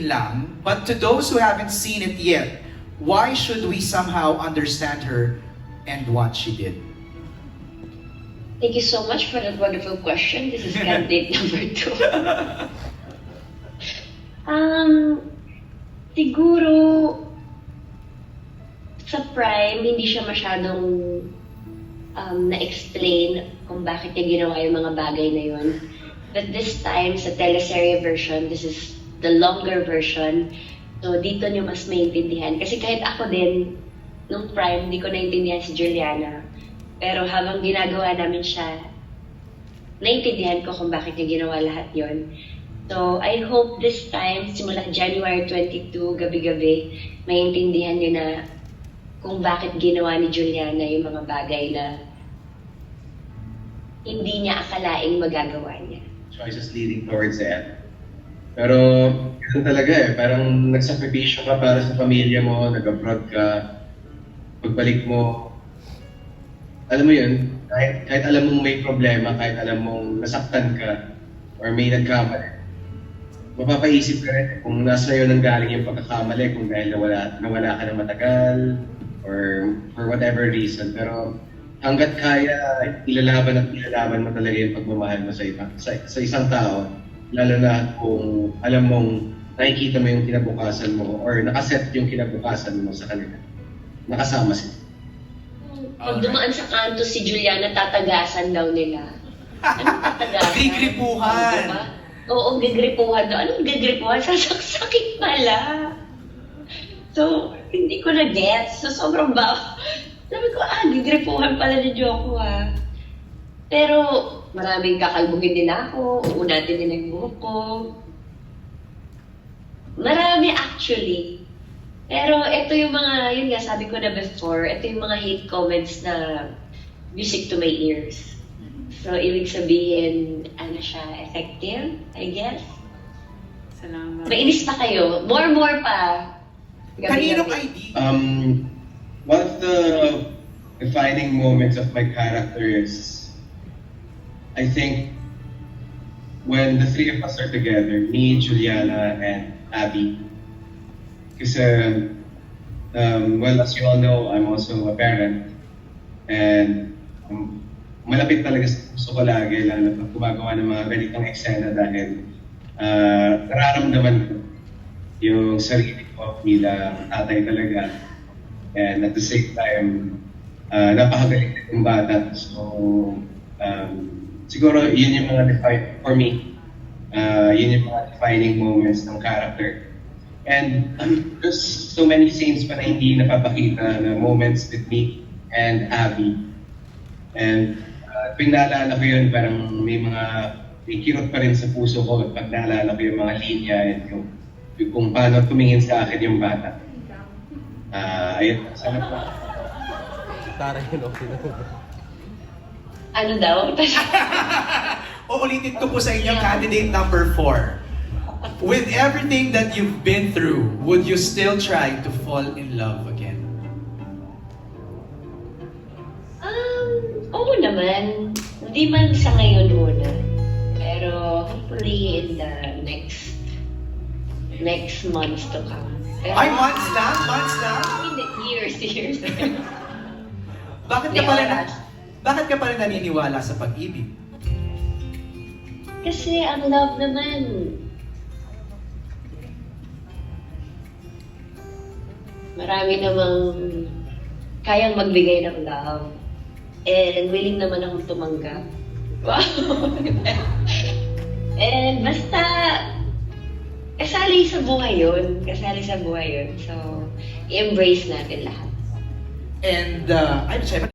lang, but to those who haven't seen it yet, why should we somehow understand her and what she did? Thank you so much for that wonderful question. This is candidate number two. um, siguro, sa Prime, hindi siya masyadong um, na-explain kung bakit niya ginawa yung mga bagay na yun. But this time, sa teleserye version, this is the longer version. So, dito niyo mas maintindihan. Kasi kahit ako din, nung Prime, hindi ko naintindihan si Juliana. Pero habang ginagawa namin siya, naintindihan ko kung bakit niya ginawa lahat yon. So, I hope this time, simula January 22, gabi-gabi, maintindihan niyo na kung bakit ginawa ni Juliana yung mga bagay na hindi niya akalaing magagawa niya. choices leading towards the end. Pero, ganun talaga eh. Parang nagsakripisyo ka para sa pamilya mo, nag-abroad ka, pagbalik mo, alam mo yun, kahit, kahit alam mong may problema, kahit alam mong nasaktan ka, or may nagkamali, mapapaisip ka rin kung nasa iyo nang galing yung pagkakamali, kung dahil nawala, nawala ka ng matagal, or for whatever reason. Pero hanggat kaya, ilalaban at ilalaban mo talaga yung pagmamahal mo sa, iba, sa, sa isang tao, lalo na kung alam mong nakikita mo yung kinabukasan mo or nakaset yung kinabukasan mo sa kanila. Nakasama sila. Pag dumaan sa kanto si Juliana, tatagasan daw nila. Anong tatagasan? Gigripuhan. Diba? Oo, gigripuhan daw. Anong gigripuhan? Sasaksakin pala. So, hindi ko na-gets. So, sobrang ba... Sabi ko, ah, gigripuhan pala ni Joko, ah. Pero, maraming kakalbugin din ako. Uunatin din ang buhok ko. Marami actually. Pero ito yung mga, yun nga, sabi ko na before, ito yung mga hate comments na music to my ears. So, ibig sabihin, ano siya, effective, I guess? Salamat. Mainis pa kayo. More, more pa. Kaninong idea? Um, one of the defining moments of my character is, I think, when the three of us are together, me, Juliana, and Abby. Kasi, um, well, as you all know, I'm also a parent. And um, malapit talaga sa puso ko lagi, lalo pag gumagawa ng mga ganitong eksena dahil uh, nararamdaman ko yung sarili ko bilang tatay talaga. And at the same time, uh, napakagaling yung bata. So, um, siguro yun yung mga define, for me, uh, yun yung mga defining moments ng character. And um, there's so many scenes pa na hindi napapakita na moments with me and Abby. And uh, tuwing naalala ko yun, parang may mga may kirot pa rin sa puso ko pag naalala ko yung mga linya and yung, yung kung paano tumingin sa akin yung bata. Ah, ayun, sana po. Tara yun, okay na. Ano daw? Uulitin ko po sa inyo, candidate number four. With everything that you've been through, would you still try to fall in love again? um, oo naman. Hindi man sa ngayon muna. Pero hopefully in the next next months to come. Pero, Ay, months lang? Months lang? Hindi, years, years. Bakit ka pala na. Bakit ka pala naniniwala sa pag-ibig? Kasi ang love naman, marami namang kayang magbigay ng love. And willing naman akong tumanggap. Wow! And basta, kasali sa buhay yun. Kasali sa buhay yun. So, i-embrace natin lahat. And, uh, I'm sorry,